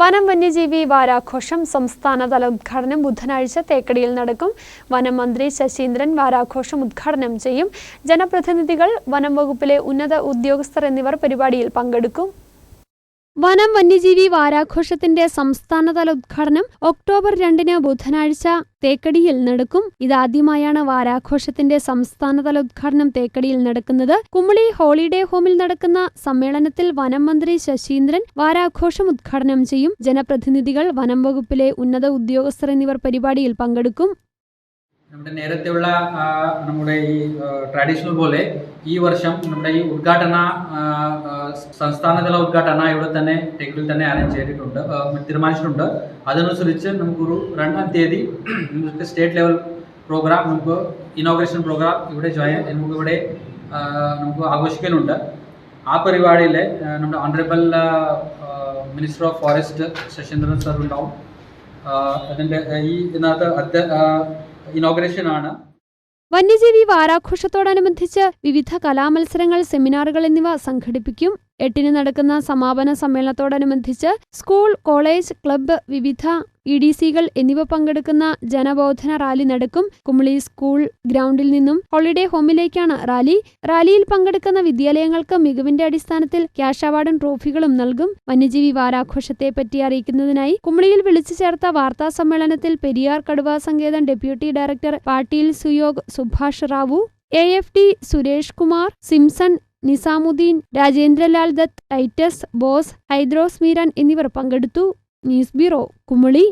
വനം വന്യജീവി വാരാഘോഷം സംസ്ഥാനതല ഉദ്ഘാടനം ബുധനാഴ്ച തേക്കടിയിൽ നടക്കും. വനം മന്ത്രി ശശീന്ദ്രൻ വാരാഘോഷം ഉദ്ഘാടനം ചെയ്യും. ജനപ്രതിനിധികൾ വനം വകുപ്പിലെ ഉന്നത ഉദ്യോഗസ്ഥർ എന്നിവർ പരിപാടിയിൽ പങ്കെടുക്കും. വനം വന്യജീവി വാരാഘോഷത്തിന്റെ സംസ്ഥാനതല ഉദ്ഘാടനം ഒക്ടോബർ രണ്ടിന് ബുധനാഴ്ച തേക്കടിയിൽ നടക്കും. ഇതാദ്യമായാണ് വാരാഘോഷത്തിന്റെ സംസ്ഥാനതല ഉദ്ഘാടനം തേക്കടിയിൽ നടക്കുന്നത്. കുമളി ഹോളിഡേ ഹോമിൽ നടക്കുന്ന സമ്മേളനത്തിൽ വനം മന്ത്രി ശശീന്ദ്രൻ വാരാഘോഷം ഉദ്ഘാടനം ചെയ്യും. ജനപ്രതിനിധികൾ വനം വകുപ്പിലെ ഉന്നത ഉദ്യോഗസ്ഥർ എന്നിവർ പരിപാടിയിൽ പങ്കെടുക്കും. നമ്മുടെ നേരത്തെയുള്ള നമ്മുടെ ഈ ട്രഡീഷണൽ പോലെ ഈ വർഷം നമ്മുടെ ഈ ഉദ്ഘാടന സംസ്ഥാനതല ഉദ്ഘാടന ഇവിടെ തന്നെ ടെക്കിൽ തന്നെ അറേഞ്ച് ചെയ്തിട്ടുണ്ട് തീരുമാനിച്ചിട്ടുണ്ട്. അതനുസരിച്ച് നമുക്കൊരു രണ്ടാം തീയതി നമുക്ക് സ്റ്റേറ്റ് ലെവൽ പ്രോഗ്രാം നമുക്ക് ഇനോഗ്രേഷൻ പ്രോഗ്രാം ഇവിടെ ജോയിൻ നമുക്കിവിടെ നമുക്ക് ആഘോഷിക്കാനുണ്ട്. ആ പരിപാടിയിൽ നമ്മുടെ honourable minister of forest Saseendran sir ഉണ്ടാവും. അതിന്റെ ഈ ഇതിനകത്ത് ഇനോഗ്രേഷൻ ആണ്. വന്യജീവി വാരാഘോഷത്തോടനുബന്ധിച്ച് വിവിധ കലാമത്സരങ്ങൾ സെമിനാറുകൾ എന്നിവ സംഘടിപ്പിക്കും. എട്ടിന് നടക്കുന്ന സമാപന സമ്മേളനത്തോടനുബന്ധിച്ച് സ്കൂൾ കോളേജ് ക്ലബ്ബ് വിവിധ ഇ ഡി സികൾ എന്നിവ പങ്കെടുക്കുന്ന ജനബോധന റാലി നടക്കും. കുമളി സ്കൂൾ ഗ്രൗണ്ടിൽ നിന്നും ഹോളിഡേ ഹോമിലേക്കാണ് റാലി. റാലിയിൽ പങ്കെടുക്കുന്ന വിദ്യാലയങ്ങൾക്ക് മികവിന്റെ അടിസ്ഥാനത്തിൽ ക്യാഷ് അവാർഡും ട്രോഫികളും നൽകും. വന്യജീവി വാരാഘോഷത്തെ പറ്റി അറിയിക്കുന്നതിനായി കുമളിയിൽ വിളിച്ചു ചേർത്ത വാർത്താ സമ്മേളനത്തിൽ പെരിയാർ കടുവ സങ്കേതം deputy director Patil Suyog Subhash Rao A F D Suresh Kumar Simson Nizamuddin Rajendralal Dutt Titus Bose Haidros Meeran എന്നിവർ പങ്കെടുത്തു. News bureau Kumily.